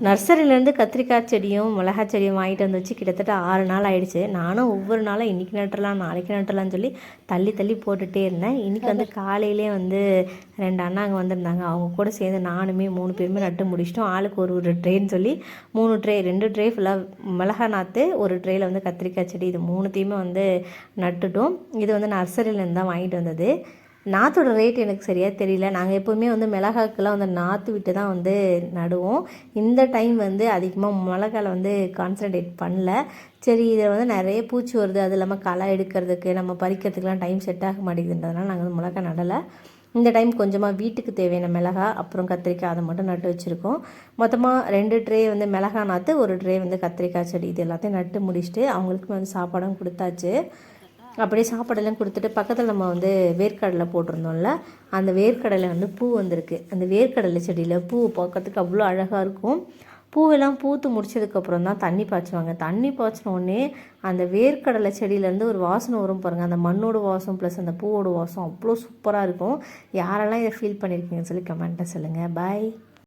நர்சரியிலேருந்து கத்திரிக்காய் செடியும் மிளகாய் செடியும் வாங்கிட்டு வந்து வச்சு கிட்டத்தட்ட ஆறு நாள் ஆயிடுச்சு. நானும் ஒவ்வொரு நாளும் இன்றைக்கி நட்டுறலாம் நாளைக்கு நட்டுறலாம்னு சொல்லி தள்ளி தள்ளி போட்டுகிட்டே இருந்தேன். இன்றைக்கி வந்து காலையிலே வந்து ரெண்டு அண்ணாங்க வந்திருந்தாங்க. அவங்க கூட சேர்ந்து நானுமே மூணு பேருமே நட்டு முடிச்சிட்டோம். ஆளுக்கு ஒரு ஒரு ட்ரேன்னு சொல்லி மூணு ட்ரே ரெண்டு ட்ரே ஃபுல்லாக மிளகா நாற்று ஒரு ட்ரேயில் வந்து கத்திரிக்காய் செடி இது மூணுத்தையுமே வந்து நட்டுட்டோம். இது வந்து நர்சரியிலேருந்து தான் வாங்கிட்டு வந்தது. நாற்றோட ரேட் எனக்கு சரியாக தெரியல. நாங்கள் எப்போவுமே வந்து மிளகாக்கெல்லாம் வந்து நாற்று விட்டு தான் வந்து நடுவோம். இந்த டைம் வந்து அதிகமாக மிளகால வந்து கான்சன்ட்ரேட் பண்ணல. சரி இதில் வந்து நிறைய பூச்சி வருது. அது இல்லாமல் களை எடுக்கிறதுக்கு நம்ம பறிக்கிறதுக்கெலாம் டைம் செட் ஆக மாட்டேங்குதுன்றதுனால நாங்கள் வந்து மிளகா நடலை. இந்த டைம் கொஞ்சமாக வீட்டுக்கு தேவையான மிளகா அப்புறம் கத்திரிக்காய் அதை மட்டும் நட்டு வச்சுருக்கோம். மொத்தமாக ரெண்டு ட்ரே வந்து மிளகா நாற்று ஒரு ட்ரே வந்து கத்திரிக்காய் செடி. இது எல்லாத்தையும் நட்டு முடிச்சுட்டு அவங்களுக்கு வந்து சாப்பாடும் கொடுத்தாச்சு. அப்படியே சாப்பாடெல்லாம் கொடுத்துட்டு பக்கத்தில் நம்ம வந்து வேர்க்கடலை போட்டிருந்தோம்ல அந்த வேர்க்கடலை வந்து பூ வந்திருக்கு. அந்த வேர்க்கடலை செடியில் பூ பார்க்கறதுக்கு அவ்வளோ அழகாக இருக்கும். பூவெல்லாம் பூத்து முடிச்சதுக்கப்புறம் தான் தண்ணி பாய்ச்சுவாங்க. தண்ணி பாய்ச்சினோடனே அந்த வேர்க்கடலை செடியிலேருந்து ஒரு வாசனை வரும் பாருங்கள் அந்த மண்ணோட வாசம் ப்ளஸ் அந்த பூவோட வாசம் அவ்வளோ சூப்பராக இருக்கும். யாரெல்லாம் இதை ஃபீல் பண்ணியிருக்கீங்கன்னு சொல்லி கமெண்ட்டை சொல்லுங்கள் பாய்